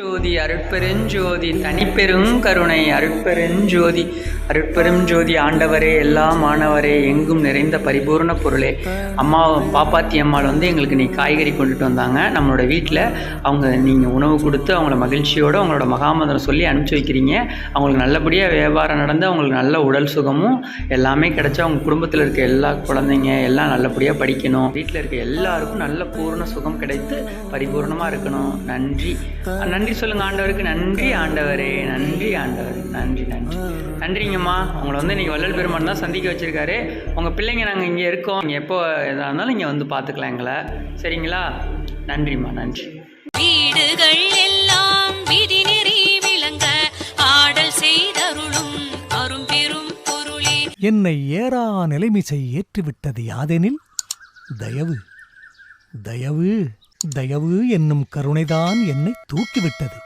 ஜோதி அருட்பெருஞ்சோதி தனிப்பெரும் கருணை அருட்பெருஞ்சோதி. அருட்பெரும் ஜோதி ஆண்டவரே எல்லா மாணவரே எங்கும் நிறைந்த பரிபூர்ண பொருளே. அம்மா பாப்பாத்தி அம்மாள் வந்து எங்களுக்கு நீ காய்கறி கொண்டுட்டு வந்தாங்க. நம்மளோட வீட்டில் அவங்க நீங்கள் உணவு கொடுத்து அவங்கள மகிழ்ச்சியோடு அவங்களோட மகாமந்திரம் சொல்லி அனுப்பிச்சி வைக்கிறீங்க. அவங்களுக்கு நல்லபடியாக வியாபாரம் நடந்து அவங்களுக்கு நல்ல உடல் சுகமும் எல்லாமே கிடைச்சா அவங்க குடும்பத்தில் இருக்க எல்லா குழந்தைங்க எல்லாம் நல்லபடியாக படிக்கணும். வீட்டில் இருக்க எல்லாருக்கும் நல்ல பூர்ண சுகம் கிடைத்து பரிபூர்ணமாக இருக்கணும். நன்றி. நன்றி சொல்லுங்க ஆண்டவருக்கு. நன்றி ஆண்டவரே நன்றி ஆண்டவரே. நன்றி நன்றி. நன்றிங்கம்மா. உங்களை வந்து நீங்கள் வள்ளல் பெருமான் தான் சந்திக்க வச்சிருக்காரு. உங்கள் பிள்ளைங்க நாங்கள் இங்கே இருக்கோம். நீங்கள் எப்போ எதாக இருந்தாலும் இங்கே வந்து பார்த்துக்கலாம் எங்களை. சரிங்களா? நன்றிம்மா நன்றி. வீடுகள் எல்லாம் விதிநெறி விளங்க ஆடல் செய்தருளும் அரும்பெரும் பொருளே. என்னை ஏறா நிலைமிசை ஏற்றிவிட்டது யாதெனில்? தயவு. தயவு. தயவு என்னும் கருணைதான் என்னை தூக்கிவிட்டது.